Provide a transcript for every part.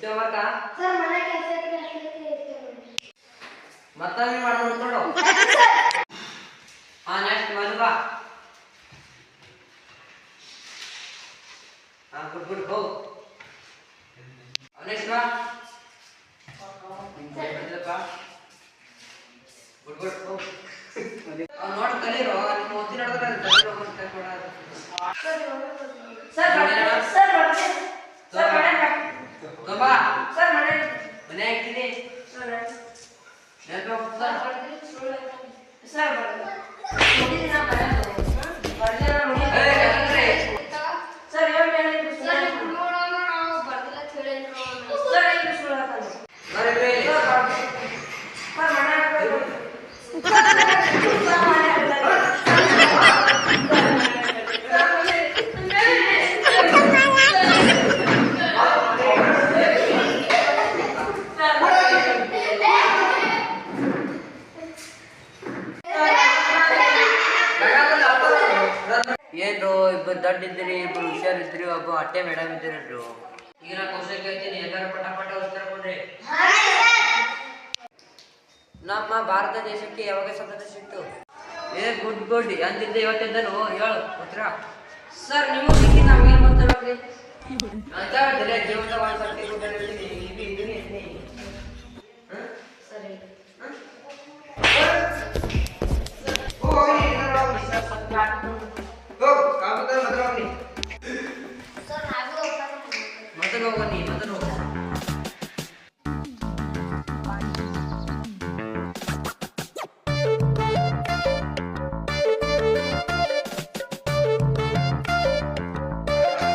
ವಿದ್ಯೆ ಮಾತ ಮತ್ತೊಮ್ಮೆ ಮಾಡೋದು ನೋಡು ಹಾ ನೆಕ್ಸ್ಟ್ ಮನು ಬಾ. ಹಾ ಗುಡ್ ಗುಡ್ ನೆಕ್ಸ್ಟ್ ಬಾ. ಗುಡ್ ಗುಡ್ ಅವ್ನು ನೋಡಿ ಕಲೀರೋ ನಿಮ್ಮ ಸರ್ ನಡೆದ್ರೆ ಕಲೀರೋ ಅಂತ ಸರ್ ತುಂಬಾ ಮನೆ Server. Server. Server. ಏನ್ರು ಇಬ್ಬರು ದೊಡ್ಡ ಇದ್ದೀರಿ ಇಬ್ಬರು ಹುಷಾರಿದ್ರಿ ಒಬ್ಬ ಅಟ್ಟೆ ಮೇಡಮ್ ಇದ್ದೀರಲ್ರು ಈಗ ನಾ ಕ್ವಶನ್ ಕೇಳ್ತೀನಿ ಎಲ್ಲರೂ ಪಟ ಪಟ ಉತ್ತರ ಕೊಡ್ರಿ. ನಮ್ಮ ಭಾರತ ದೇಶಕ್ಕೆ ಯಾವಾಗ ಸ್ವತಂತ್ರ ಸಿಕ್ತು? ಏ ಗುಡ್ ಗುಡ್ ಅಂದಿದ್ದ ಇವತ್ತಿದ್ದನು ಹೇಳು ಉತ್ತರ. ಸರ್ ನಿಮಗೆ ನಮ್ಗೇನ್ ಗೊತ್ತಿರೋದ್ರಿ ಅಂತ ಹೇಳ್ತಿಲ್ಲ ಮೊದಲು ಹೋಗು ನೀ ಮೊದಲು ಹೋಗು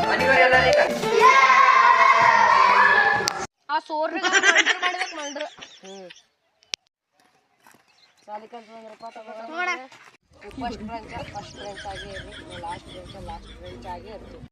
ಮನೆಗೆ ಎಲ್ಲರೂ ಈಗ ಆ ಸೋರ್ರಿ ಮಾಡ್ಬೇಕು ಮಾಡ್ರು ಸಾಲಿ ಕಲ್ತ್ಕೊಂಡ್ರಪ್ಪ ತಗೋ ಫಸ್ಟ್ ಬ್ರಾಂಚ್ ಫಸ್ಟ್ ಬ್ರಾಂಚ್ ಆಗಿ ಇರ್ರಿ ಲಾಸ್ಟ್ ಬ್ರಾಂಚ್ ಲಾಸ್ಟ್ ಬ್ರಾಂಚ್ ಆಗಿ ಇರ್ತೀವಿ